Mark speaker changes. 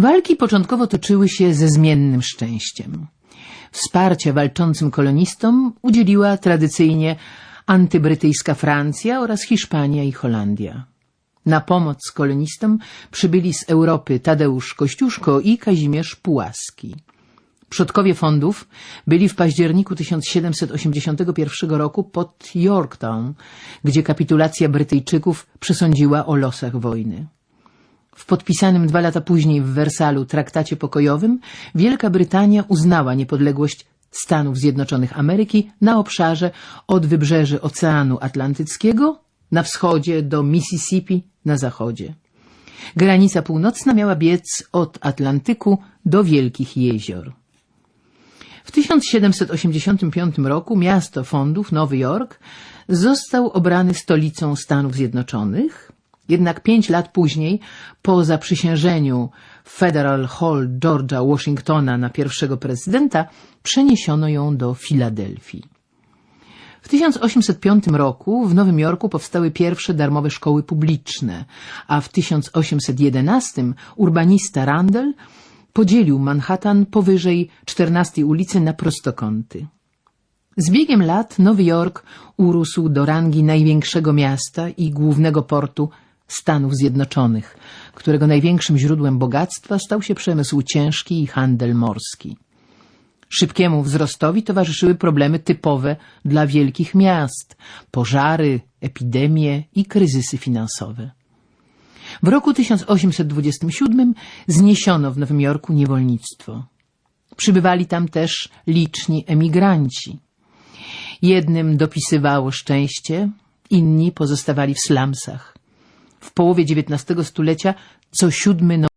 Speaker 1: Walki początkowo toczyły się ze zmiennym szczęściem. Wsparcia walczącym kolonistom udzieliła tradycyjnie antybrytyjska Francja oraz Hiszpania i Holandia. Na pomoc kolonistom przybyli z Europy Tadeusz Kościuszko i Kazimierz Pułaski. Przodkowie fondów byli w październiku 1781 roku pod Yorktown, gdzie kapitulacja Brytyjczyków przesądziła o losach wojny. W podpisanym dwa lata później w Wersalu traktacie pokojowym Wielka Brytania uznała niepodległość Stanów Zjednoczonych Ameryki na obszarze od wybrzeży Oceanu Atlantyckiego na wschodzie do Mississippi na zachodzie. Granica północna miała biec od Atlantyku do Wielkich Jezior. W 1785 roku miasto fondów, Nowy Jork, został obrany stolicą Stanów Zjednoczonych, jednak pięć lat później, po zaprzysiężeniu Federal Hall George'a Washingtona na pierwszego prezydenta, przeniesiono ją do Filadelfii. W 1805 roku w Nowym Jorku powstały pierwsze darmowe szkoły publiczne, a w 1811 urbanista Randall podzielił Manhattan powyżej 14 ulicy na prostokąty. Z biegiem lat Nowy Jork urósł do rangi największego miasta i głównego portu Stanów Zjednoczonych, którego największym źródłem bogactwa stał się przemysł ciężki i handel morski. Szybkiemu wzrostowi towarzyszyły problemy typowe dla wielkich miast pożary, epidemie i kryzysy finansowe. W roku 1827 zniesiono w Nowym Jorku niewolnictwo. Przybywali tam też liczni emigranci. Jednym dopisywało szczęście, inni pozostawali w slumsach. W połowie XIX stulecia co siódmy